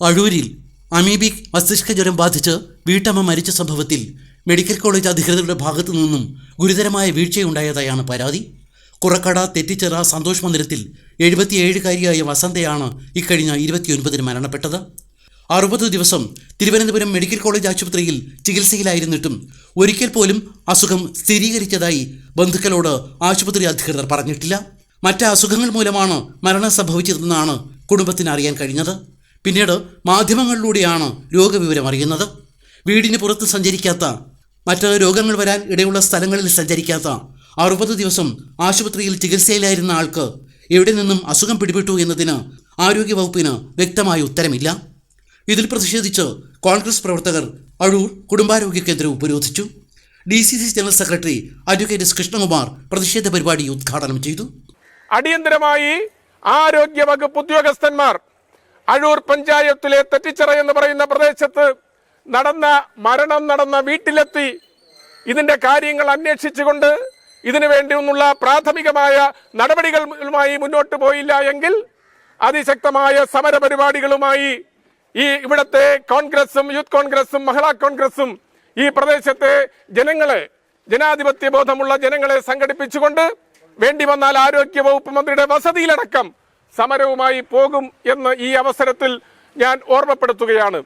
അഴൂരിൽ amoebic മസ്തിഷ്ക ജ്വരം ബാധിച്ച് വീട്ടമ്മ മരിച്ച സംഭവത്തിൽ മെഡിക്കൽ കോളേജ് അധികൃതരുടെ ഭാഗത്തു നിന്നും ഗുരുതരമായ വീഴ്ചയുണ്ടായതായാണ് പരാതി. കുറക്കട തെറ്റിച്ചിറ സന്തോഷ് മന്ദിരത്തിൽ എഴുപത്തിയേഴുകാരിയായ വസന്തയാണ് ഇക്കഴിഞ്ഞ ഇരുപത്തിയൊൻപതിന് മരണപ്പെട്ടത്. അറുപത് ദിവസം തിരുവനന്തപുരം മെഡിക്കൽ കോളേജ് ആശുപത്രിയിൽ ചികിത്സയിലായിരുന്നിട്ടും ഒരിക്കൽ പോലും അസുഖം സ്ഥിരീകരിച്ചതായി ബന്ധുക്കളോട് ആശുപത്രി അധികൃതർ പറഞ്ഞിട്ടില്ല. മറ്റ് അസുഖങ്ങൾ മൂലമാണ് മരണം സംഭവിച്ചതെന്നാണ് കുടുംബത്തിന് അറിയാൻ കഴിഞ്ഞത്. പിന്നീട് മാധ്യമങ്ങളിലൂടെയാണ് രോഗവിവരം അറിയുന്നത്. വീടിന് പുറത്ത് സഞ്ചരിക്കാത്ത മറ്റ് രോഗങ്ങൾ വരാൻ ഇടയുള്ള സ്ഥലങ്ങളിൽ സഞ്ചരിക്കാത്ത അറുപത് ദിവസം ആശുപത്രിയിൽ ചികിത്സയിലായിരുന്ന ആൾക്ക് എവിടെ നിന്നും അസുഖം പിടിപെട്ടു എന്നതിന് ആരോഗ്യവകുപ്പിന് വ്യക്തമായ ഉത്തരമില്ല. ഇതിൽ പ്രതിഷേധിച്ച് കോൺഗ്രസ് പ്രവർത്തകർ അഴൂർ കുടുംബാരോഗ്യ കേന്ദ്രം ഉപരോധിച്ചു. D C C general secretary advocate Krishnakumar പ്രതിഷേധ പരിപാടി ഉദ്ഘാടനം ചെയ്തു. അടിയന്തരമായി ആരോഗ്യ വകുപ്പ് ഉദ്യോഗസ്ഥന്മാർ അഴൂർ പഞ്ചായത്തിലെ തെറ്റിച്ചിറ എന്ന് പറയുന്ന പ്രദേശത്ത് നടന്ന മരണം നടന്ന വീട്ടിലെത്തി ഇതിന്റെ കാര്യങ്ങൾ അന്വേഷിച്ചുകൊണ്ട് ഇതിനു വേണ്ടിയുള്ള പ്രാഥമികമായ നടപടികളുമായി മുന്നോട്ട് പോയില്ല എങ്കിൽ അതിശക്തമായ സമരപരിപാടികളുമായി ഈ ഇവിടത്തെ കോൺഗ്രസും യൂത്ത് കോൺഗ്രസും മഹിളാ കോൺഗ്രസും ഈ പ്രദേശത്തെ ജനങ്ങളെ ജനാധിപത്യ ബോധമുള്ള ജനങ്ങളെ സംഘടിപ്പിച്ചുകൊണ്ട് വേണ്ടി വന്നാൽ ആരോഗ്യ വകുപ്പ് മന്ത്രിയുടെ വസതിയിലടക്കം സമരവുമായി പോകും എന്ന് ഈ അവസരത്തിൽ ഞാൻ ഓർമ്മപ്പെടുത്തുകയാണ്.